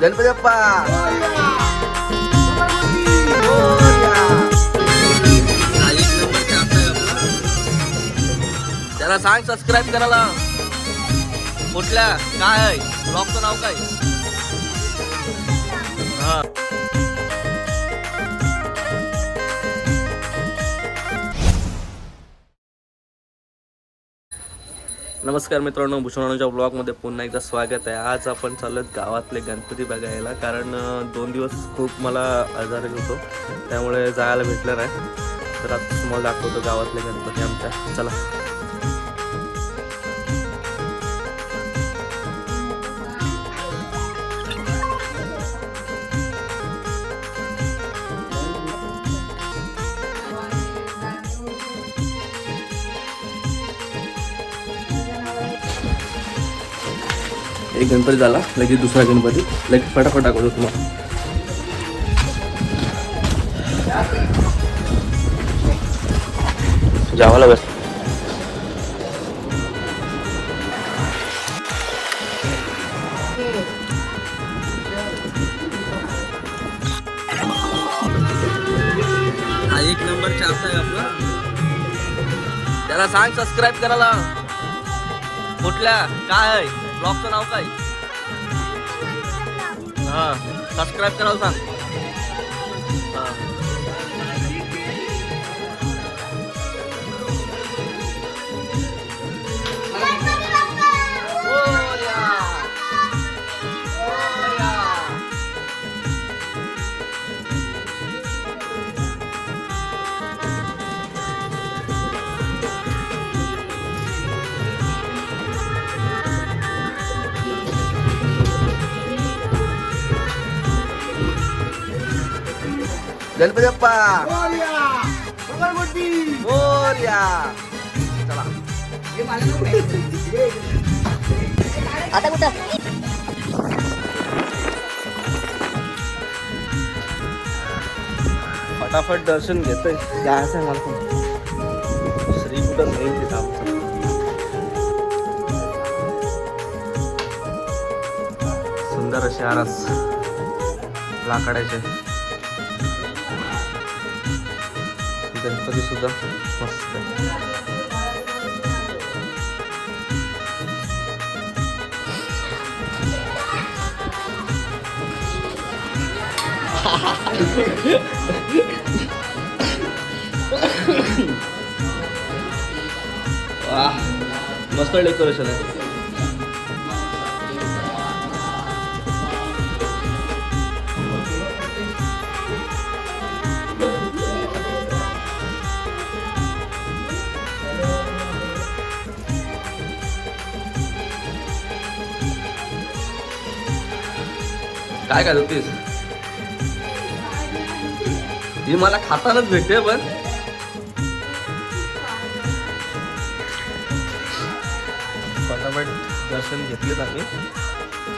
गणपती बाप्पा त्याला सांग सबस्क्राईब करायला. कुठल्या? काय आहे? ब्लॉगचं नाव काय? नमस्कार मित्रांनो भूषणाच्या ब्लॉगमध्ये पुन्हा एकदा स्वागत आहे. आज आपण चालत गावातले गणपती बघायला कारण दोन दिवस खूप मला आजारी होतो त्यामुळे जायला भेटलं नाही. तर आता तुम्हाला दाखवतो गावातले गणपती आमच्या. चला. एक गणपती झाला लगेच दुसरा गणपती. लगेच फटाफट दाखवतो तुम्हाला. जावाला बस हा एक नंबर चार्ट आहे आपला. त्याला सांग सबस्क्राईब करायला. कुठल्या? काय आहे? ब्लॉगचं नाव काय? हा सबस्क्राईब करायला सांग. गणपती बाप्पा. मोरया. चला. आता कुठं? फटाफट दर्शन घेतोय. जायचं आहे मला पण. श्री कुठं नाही तिथं आमचं सुंदर असे आरस लाकडाचे. गणपती सुद्धा मस्त आहे. वाह मस्त डेकोरेशन आहे काय काय होतीस ही मला खातानाच भेटते पण. फटाफट दर्शन घेतलेत आम्ही.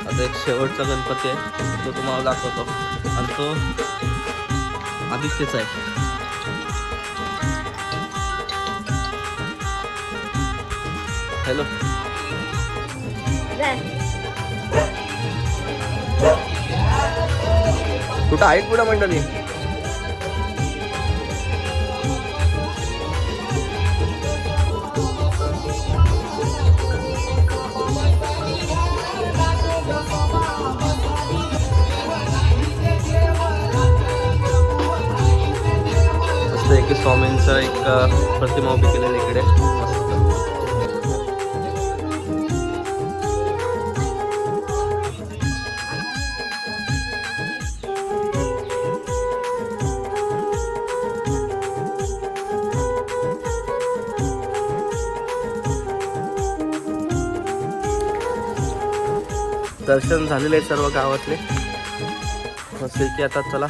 आता एक शेवटचा गणपती आहे तो तुम्हाला दाखवतो. आणि तो आदित्यचा आहे. हॅलो. कुठं आहेत कुठं मंडळी? एक स्वामींचं एक प्रतिमा उभी केलेली इकडे. दर्शन झालेले आहे सर्व गावातले. मस्त की आता चला.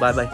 Bye bye.